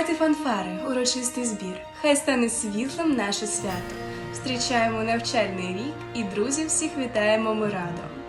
Грайте фанфари, урочистий збір. Хай стане світлим наше свято. Встрічаємо навчальний рік і друзів всіх вітаємо ми радо.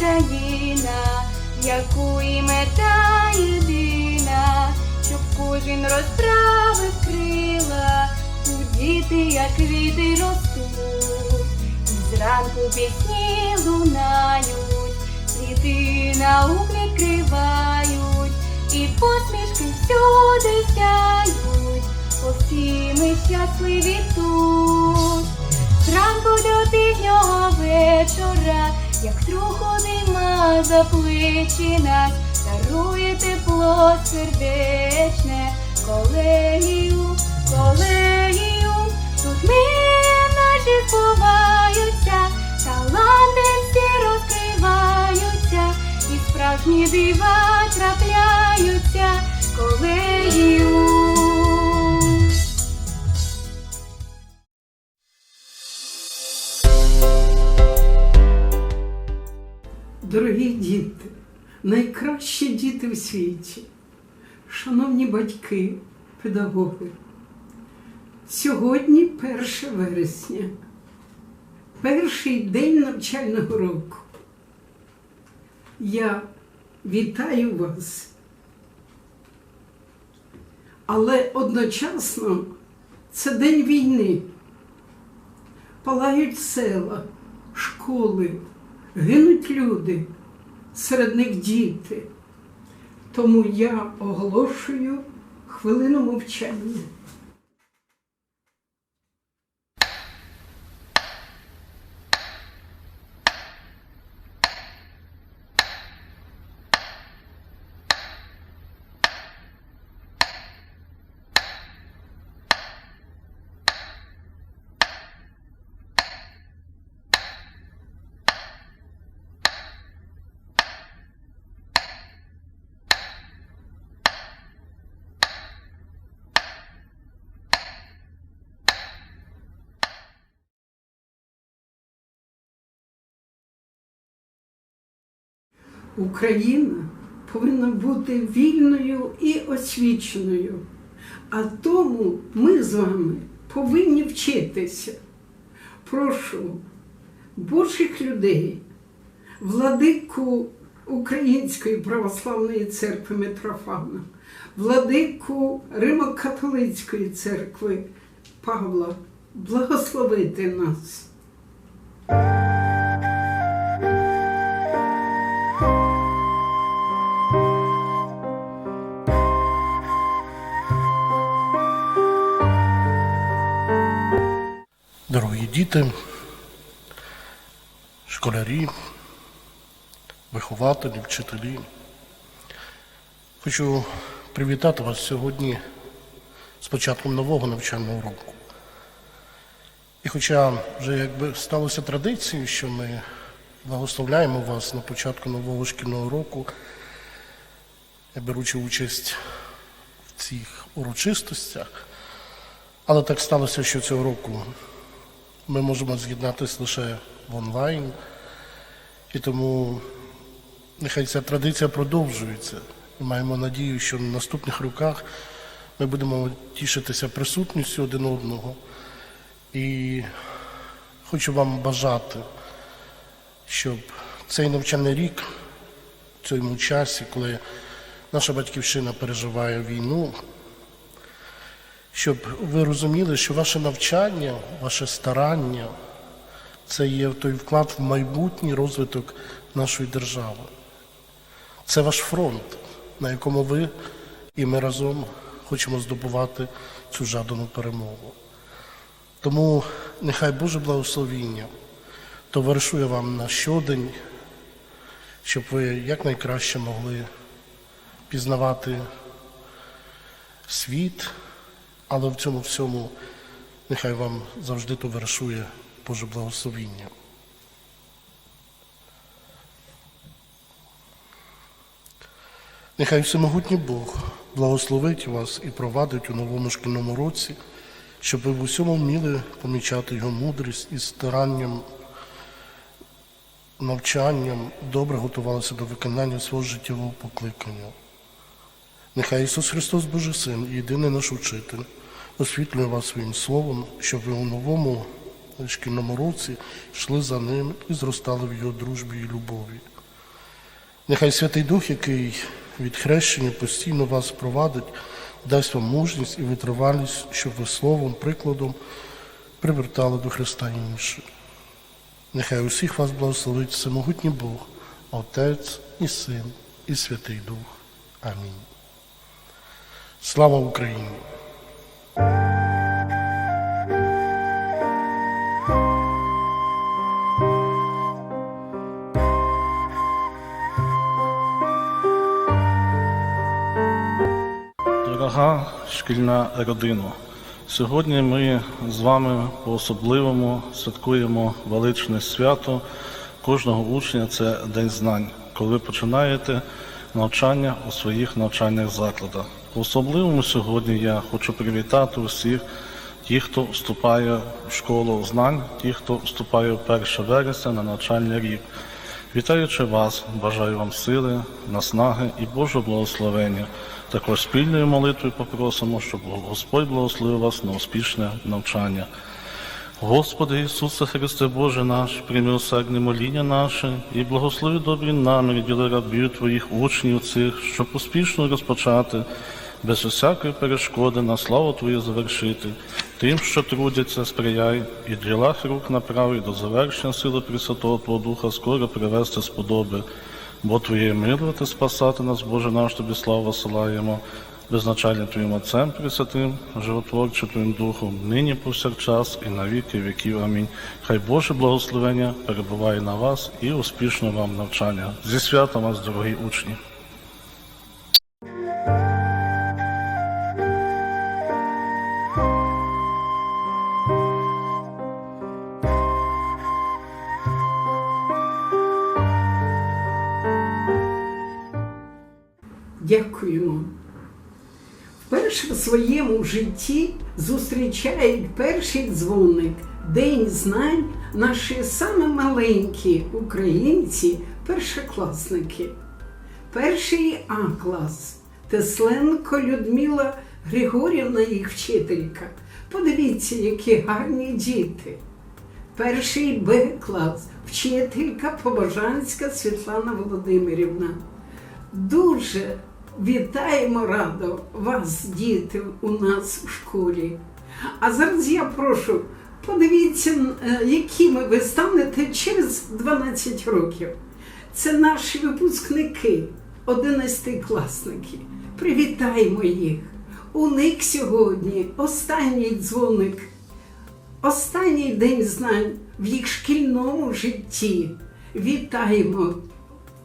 Це країна, в яку і мета єдина, щоб кожен розправив крила, тут діти, як квіти ростуть, і зранку пісні лунають, світи наук відкривають, і посмішки всюди сяють, бо всі ми щасливі тут. Зранку до пізнього вечора, як троху дима за плечі нас, дарує тепло сердечне, колегію, колегію, тут ми наші збуваються, таланти всі розкриваються, і справжні дива трапляються, колегію. Дорогі діти, найкращі діти в світі, шановні батьки, педагоги. Сьогодні 1 вересня, перший день навчального року. Я вітаю вас. Але одночасно це день війни. Палають села, школи, гинуть люди, серед них діти. Тому я оголошую хвилину мовчання. Україна повинна бути вільною і освіченою. А тому ми з вами повинні вчитися. Прошу Божих людей, владику Української православної церкви Митрофана, владику Римо-католицької церкви Павла, благословити нас. Дорогі діти, школярі, вихователі, вчителі. Хочу привітати вас сьогодні з початком нового навчального року. І хоча вже якби сталося традицією, що ми благословляємо вас на початку нового шкільного року, беручи участь в цих урочистостях, але так сталося, що цього року ми можемо з'єднатися лише в онлайн, і тому нехай ця традиція продовжується. І маємо надію, що на наступних роках ми будемо тішитися присутністю один одного. І хочу вам бажати, щоб цей навчальний рік, в цьому часі, коли наша батьківщина переживає війну, щоб ви розуміли, що ваше навчання, ваше старання це є той вклад в майбутній розвиток нашої держави. Це ваш фронт, на якому ви і ми разом хочемо здобувати цю жадану перемогу. Тому нехай Боже благословіння товаришує вам на щодень, щоб ви якнайкраще могли пізнавати світ, але в цьому всьому нехай вам завжди товаришує Боже благословіння. Нехай всемогутній Бог благословить вас і провадить у новому шкільному році, щоб ви в усьому вміли помічати його мудрість і старанням, навчанням добре готувалися до виконання свого життєвого покликання. Нехай Ісус Христос, Божий Син, єдиний наш учитель, освітлює вас своїм словом, щоб ви у новому шкільному році йшли за ним і зростали в його дружбі і любові. Нехай Святий Дух, який від хрещення постійно вас провадить, дасть вам мужність і витривалість, щоб ви словом, прикладом привертали до Христа інших. Нехай усіх вас благословить всемогутній Бог, Отець і Син, і Святий Дух. Амінь. Слава Україні! Шкільна родина, сьогодні ми з вами по-особливому святкуємо величне свято кожного учня це День знань, коли ви починаєте навчання у своїх навчальних закладах. По-особливому сьогодні я хочу привітати усіх ті, хто вступає в школу знань, ті, хто вступає в 1 вересня на навчальний рік. Вітаючи вас, бажаю вам сили, наснаги і Божого благословення. Також спільною молитвою попросимо, щоб Господь благословив вас на успішне навчання. Господи Ісусе Христе Боже наш, прийми усердне моління наше і благослови добрі наміри діли рабів Твоїх учнів цих, щоб успішно розпочати, без усякої перешкоди на славу Твою завершити. Тим, що трудяться, сприяй, і ділах рук направи до завершення сили Пресвятого Твого Духа скоро привести сподоби. Бо Твоє милувати, спасати нас, Боже наш, Тобі славу посилаємо, безначальним Твоїм Отцем Пресвятим, животворчим Твоїм Духом, нині повсякчас і на віки віків. Амінь. Хай Боже благословення перебуває на вас і успішного вам навчання. Зі святом вас, дорогі учні! Вперше в своєму житті зустрічають перший дзвоник День знань наші саме маленькі українці, першокласники. Перший А клас Тесленко Людмила Григорівна, їх вчителька. Подивіться, які гарні діти. Перший Б клас вчителька Побожанська Світлана Володимирівна. Дуже вітаємо радо вас, діти, у нас у школі. А зараз я прошу, подивіться, е, якими ви станете через 12 років. Це наші випускники, 11-класники. Привітаємо їх. У них сьогодні останній дзвоник, останній день знань в їх шкільному житті. Вітаємо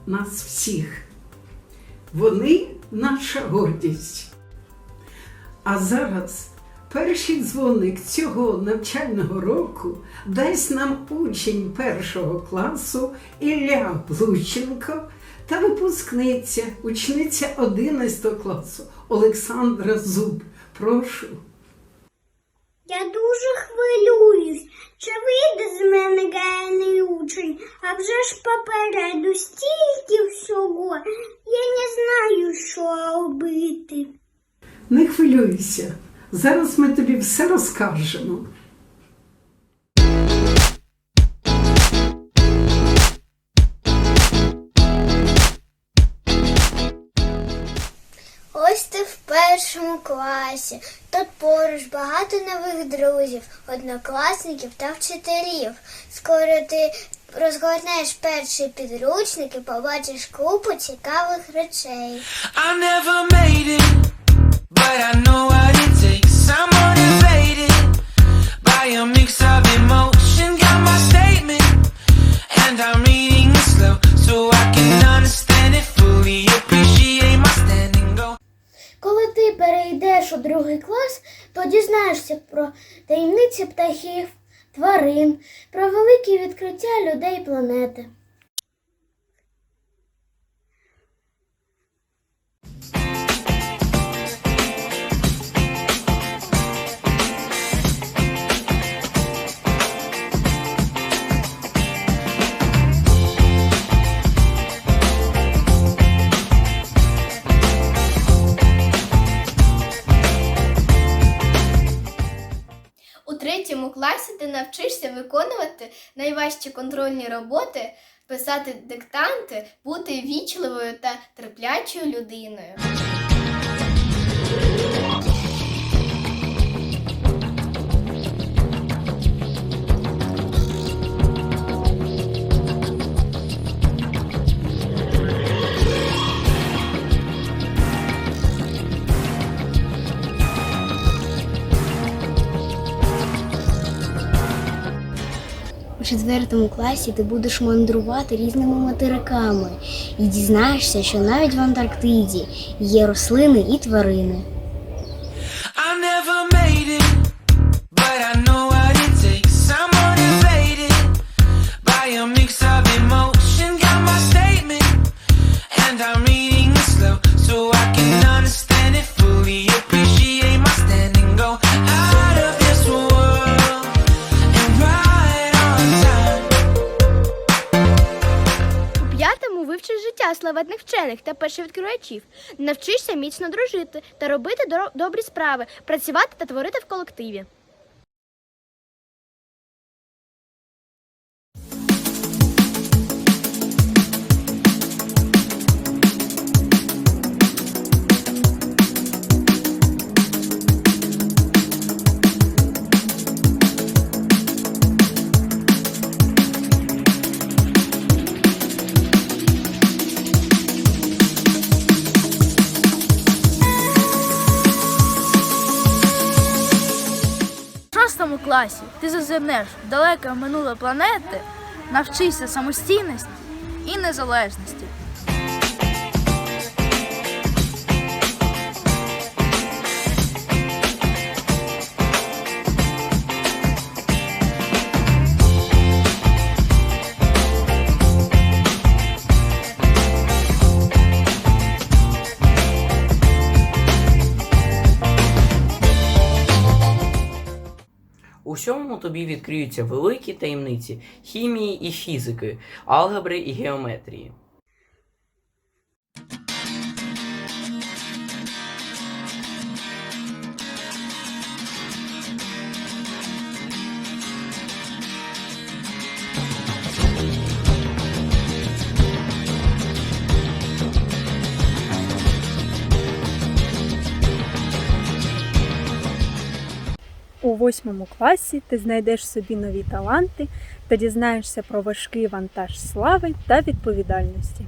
нас всіх. Вони наша гордість. А зараз Перший дзвоник цього навчального року дасть нам учень першого класу Ілля Блученко та випускниця, учениця 11 класу Олександра Зуб. Прошу. Я дуже хвилююсь, чи вийде з мене гайний учень, а вже ж попереду стільки всього. Я не. Не хвилюйся. Зараз ми тобі все розкажемо. Першому класі. Тут поруч багато нових друзів, однокласників та вчителів. Скоро ти розгорнеш перший підручник і побачиш купу цікавих речей. I never made it, but I know I it людей навчишся виконувати найважчі контрольні роботи, писати диктанти, бути вічливою та терплячою людиною. Четвертому класі ти будеш мандрувати різними материками і дізнаєшся, що навіть в Антарктиді є рослини і тварини. Славетних вчених та першовідкривачів. Навчишся міцно дружити та робити добрі справи, працювати та творити в колективі. Класі ти зазирнеш в далеке минуле планети, навчишся самостійності і незалежності. У сьомому тобі відкриються великі таємниці хімії і фізики, алгебри і геометрії. У восьмому класі ти знайдеш собі нові таланти та дізнаєшся про важкий вантаж слави та відповідальності.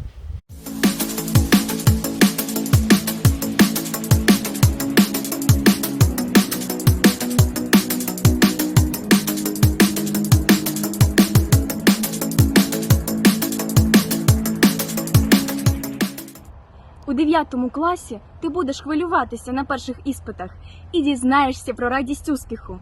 9 класі ти будеш хвилюватися на перших іспитах і дізнаєшся про радість успіху.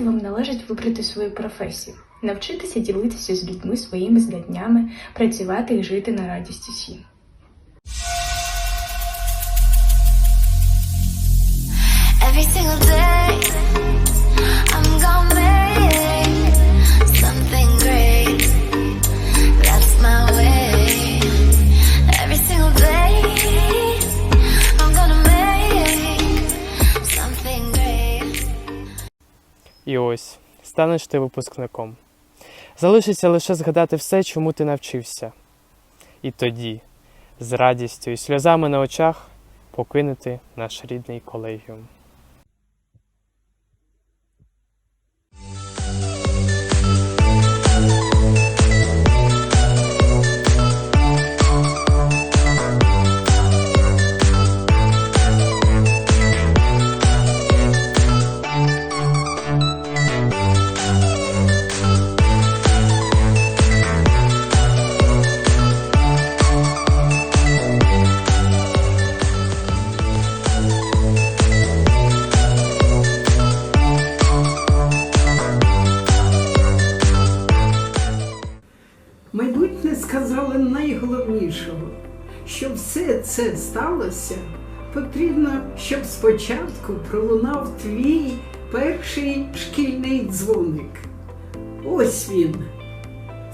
10 вам належить вибрати свою професію, навчитися ділитися з людьми своїми знаннями, працювати і жити на радість усім. Every single day, І ось станеш ти випускником. Залишиться лише згадати все, чому ти навчився. І тоді, з радістю і сльозами на очах, покинути наш рідний колегіум. Найголовнішого, щоб все це сталося, потрібно, щоб спочатку пролунав твій перший шкільний дзвоник. Ось він.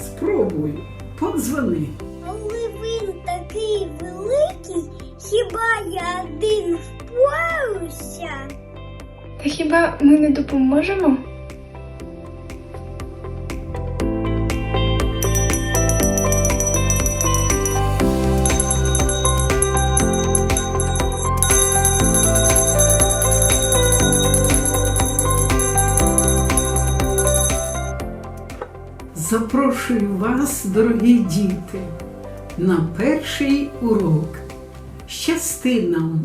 Спробуй, подзвони. Коли він такий великий, хіба я один впораюся? Та хіба ми не допоможемо? Запрошую вас, дорогі діти, на перший урок. Щасти нам!